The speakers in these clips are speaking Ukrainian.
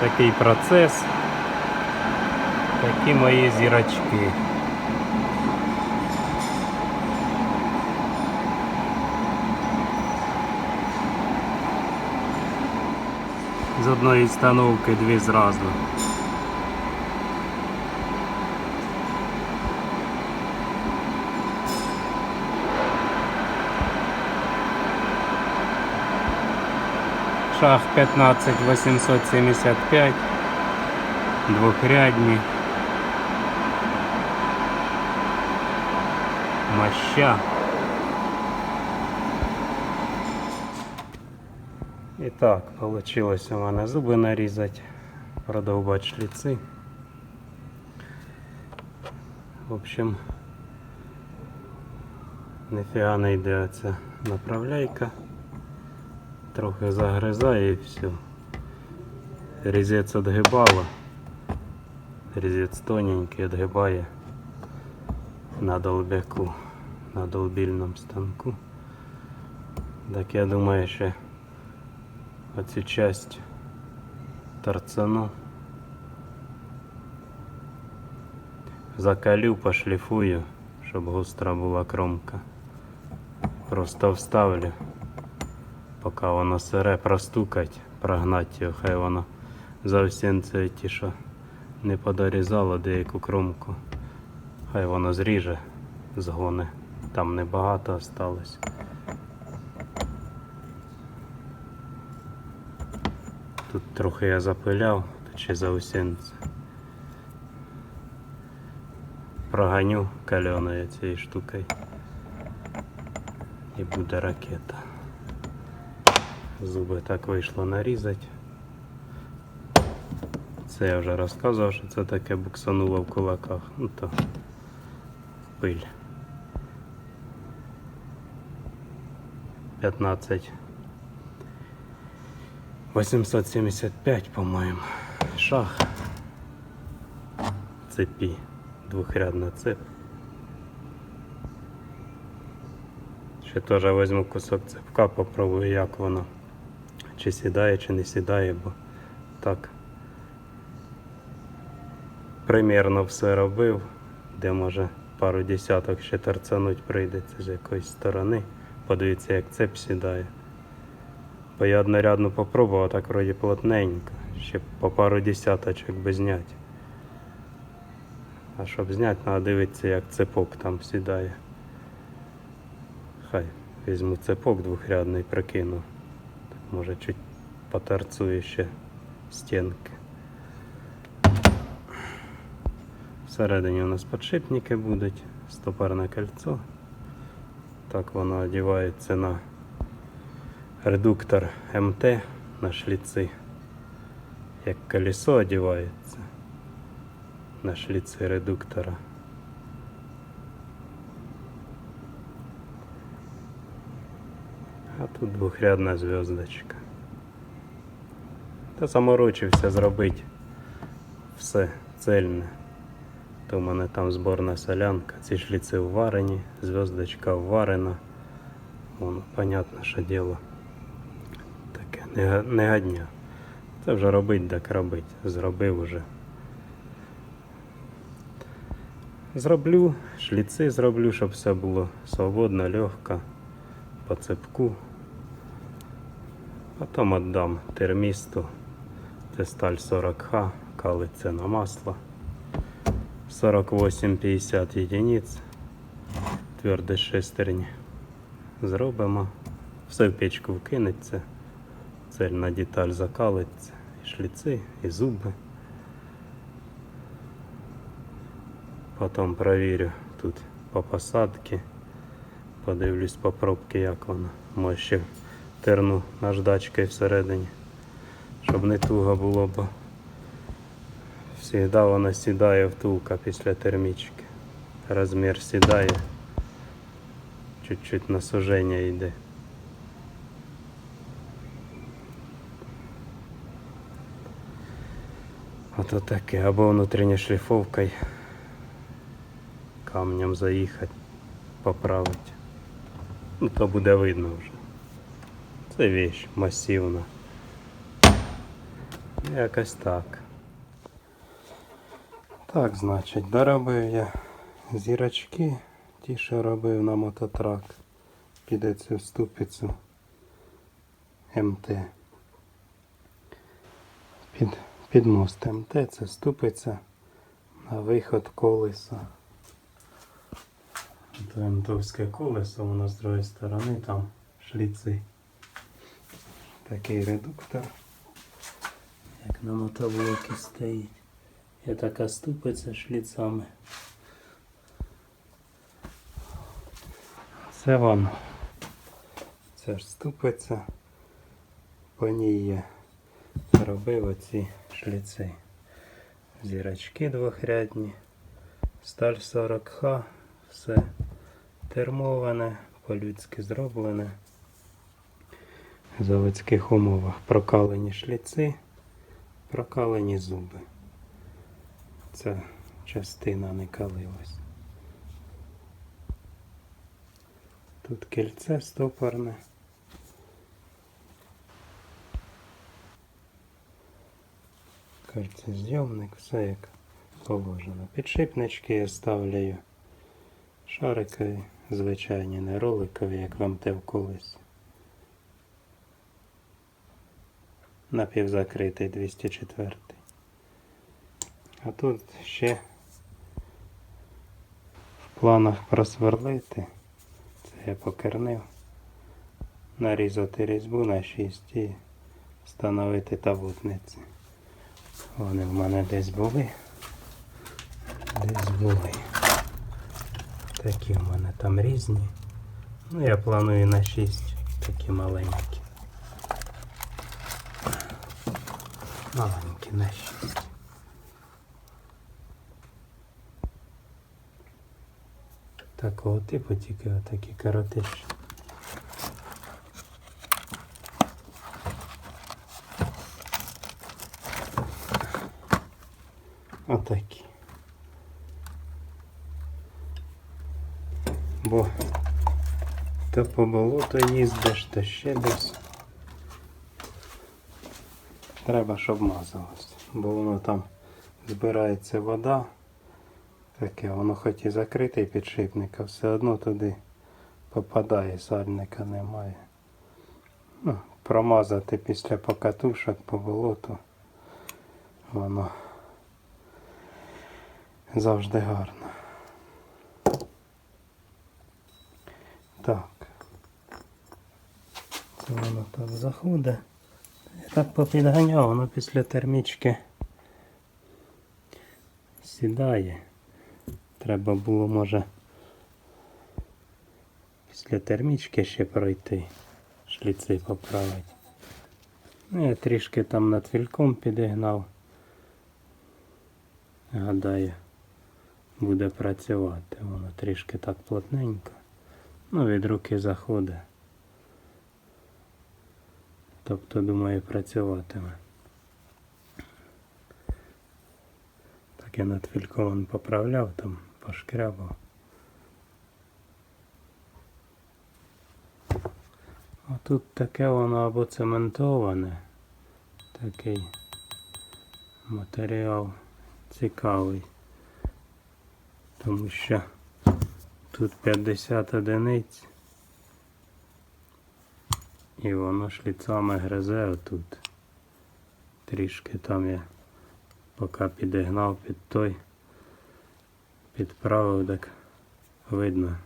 Такий процес. Такі мої зірочки. З одної установки дві зразу. Шах 15875, двохрядні. Моща. І так, вийшло у мене зуби нарізати, продовбати шліци. В общем, ніфіга не йде оця направляйка. Трохи загризає і все. Різець відгибало. Різець тоненький відгибає на долбяку, на долбільному станку. Так я думаю, що оцю часть торцану. Закалю, пошліфую, щоб густра була кромка. Просто вставлю, поки воно сире, простукать, прогнать його, хай воно зовсім це ті, що не подорізало деяку кромку. Хай воно зріже, згоне. Там небагато осталось. Тут трохи я запиляв, тут ще заусінце. Проганю кальоною цією штукою. І буде ракета. Зуби так вийшло нарізати. Це я вже розказував, що це таке буксануло в кулаках. Ну то пиль. 15 875, по-моєму. Шах. Цепі. Двохрядна цеп. Ще теж візьму кусок цепка, попробую, як воно. Чи сідає, чи не сідає, бо так. Примірно все робив, де може пару десяток ще торцануть прийдеться з якоїсь сторони. Подивіться, як цеп сідає. Бо я однорядну попробував, так вроді плотненько. Ще по пару десяточок би зняти. А щоб зняти, треба дивитися, як цепок там сідає. Хай візьму цепок двохрядний, прикину. Може чуть поторцую ще стінки. Всередині у нас подшипники будуть, стопорне кольцо. Так воно одівається на редуктор МТ на шліци. Як колесо одівається на шліци редуктора. А тут двохрядна зв'язочка. Та заморочився зробити все цельне. То в мене там зборна солянка, ці шліци вварені, зв'язочка вварена. Воно, понятно, що діло таке не гадня. Це вже робить, так робить. Зробив уже. Зроблю, шліци зроблю, щоб все було свободно, легко, по цепку. Потім віддам термісту. Це сталь 40Х, калиться на масло. 48-50 єдиниць. Твердість шестерні. Зробимо. Все в печку вкинеться. Цельна деталь закалиться. І шліци, і зуби. Потім провірю тут по посадці. Подивлюсь по пробці, як вона. Може ще терну наждачкою всередині. Щоб не туго було, бо завжди вона сідає втулка після термічки. Розмір сідає. Чуть-чуть на суження йде. Ото таке, або внутрішня шліфовкою камнем заїхати, поправити. Ну, то буде видно вже. Це вещь масивна. Якось так. Так, значить, доробив я зірочки, ті, що робив на мототрак. Піде цю ступицю МТ. Під, під мост МТ це ступиця на виход колеса. То МТовське колесо, воно з другої сторони там шліци. Такий редуктор. Як на мотоблокі стоїть. І така ступиця шліцами. Це воно. Це ж ступиця. По ній я робив оці шліци. Зірочки двохрядні, сталь 40Х, все термоване, по-людськи зроблене. В заводських умовах прокалені шліци, прокалені зуби. Ця частина не калилась. Тут кільце стопорне. Кольцезйомник, все як положено. Підшипнички я ставляю шарикові, звичайні, не роликові, як вам те в колесі. Напівзакритий 204. А тут ще в планах просверлити. Це я покернив. Нарізати різьбу на 6 і встановити табутниці. Вони в мене десь були. Десь були. Такі в мене там різні. Ну, я планую на 6 такі маленькі. Маленькі на 6. Такого типу тільки отакі коротиші. Отакі. Бо то по болоту їздиш, то ще десь. Треба, щоб мазалось. Бо воно там збирається вода. Таке, воно хоч і закритий підшипник, а все одно туди попадає, сальника немає. Ну, промазати після покатушок по болоту. Воно завжди гарно. Так. Це воно так заходить. Так попідганяв, воно після термічки сідає. Треба було, може, після термічки ще пройти, шліци поправити. Ну, я трішки там над фільком підігнав. Гадаю, буде працювати. Воно трішки так плотненько. Ну, від руки заходить. Тобто, думаю, працюватиме. Так я над фільком поправляв там, пошкрябав. А тут таке воно або цементоване, такий матеріал цікавий, тому що тут 50 одиниць і воно шліцами гризе отут. Трішки там я поки підігнав під той, підправив, так видно.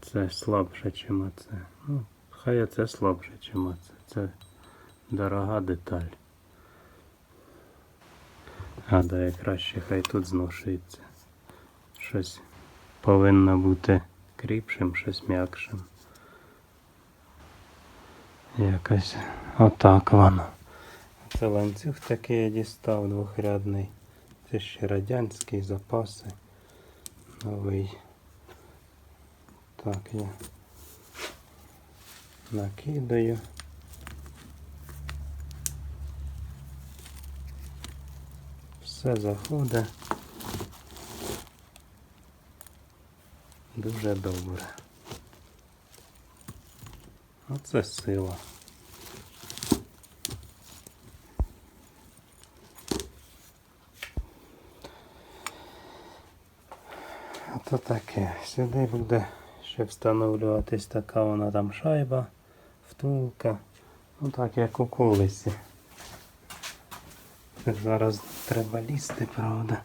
Це слабше, чим оце. Ну, хай це слабше, чим оце. Це дорога деталь. Гадаю, краще хай тут зношується. Щось повинно бути кріпшим, щось м'якшим. Якось отак воно. Це ланцюг такий я дістав двохрядний. Це ще радянський запаси. Новий. Так я накидаю. Все заходить. Дуже добре. Оце сила. Ото таке. Сюди буде ще встановлюватись така вона там шайба, втулка. Ну так як у колесі. Зараз треба лізти, правда.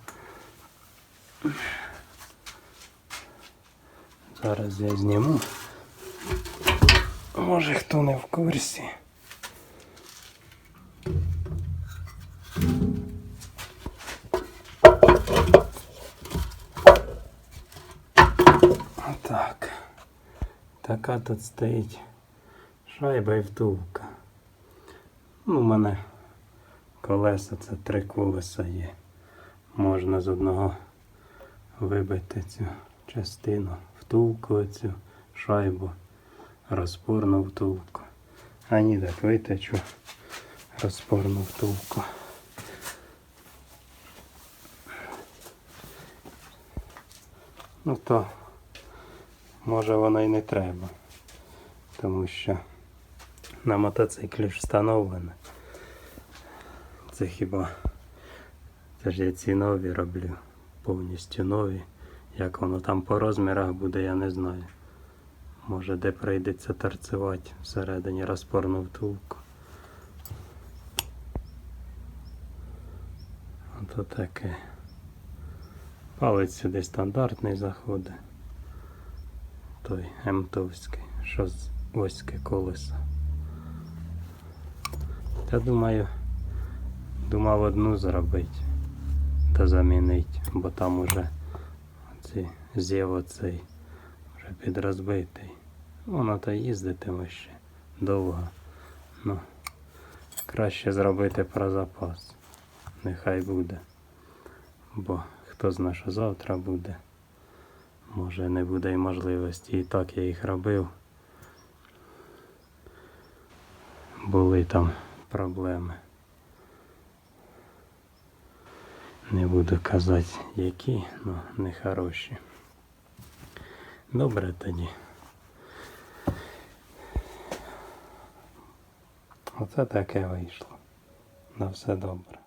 Зараз я зніму. Може хто не в курсі. Отак. Така тут стоїть шайба і втулка. Ну, у мене колеса це три колеса є. Можна з одного вибити цю частину, втулку цю шайбу, розпорну втулку. А ні, так витечу розпорну втулку. Ну то може воно і не треба. Тому що на мотоциклі ж встановлене. Це хіба це ж я ці нові роблю. Повністю нові. Як воно там по розмірах буде, я не знаю. Може де прийдеться торцевати всередині розпорну втулку. Ото таке. Палець сюди стандартний заходить. Той емтовський, що з оське колесо. Та думаю, думав одну зробити та замінити, бо там уже цей зєв оцей вже підрозбитий. Воно то їздитиме ще довго. Ну, краще зробити про запас. Нехай буде. Бо хто знає, що завтра буде. Може не буде і можливості. І так я їх робив. Були там проблеми. Не буду казати які, але не хороші. Добре тоді. Оце таке вийшло. На все добре.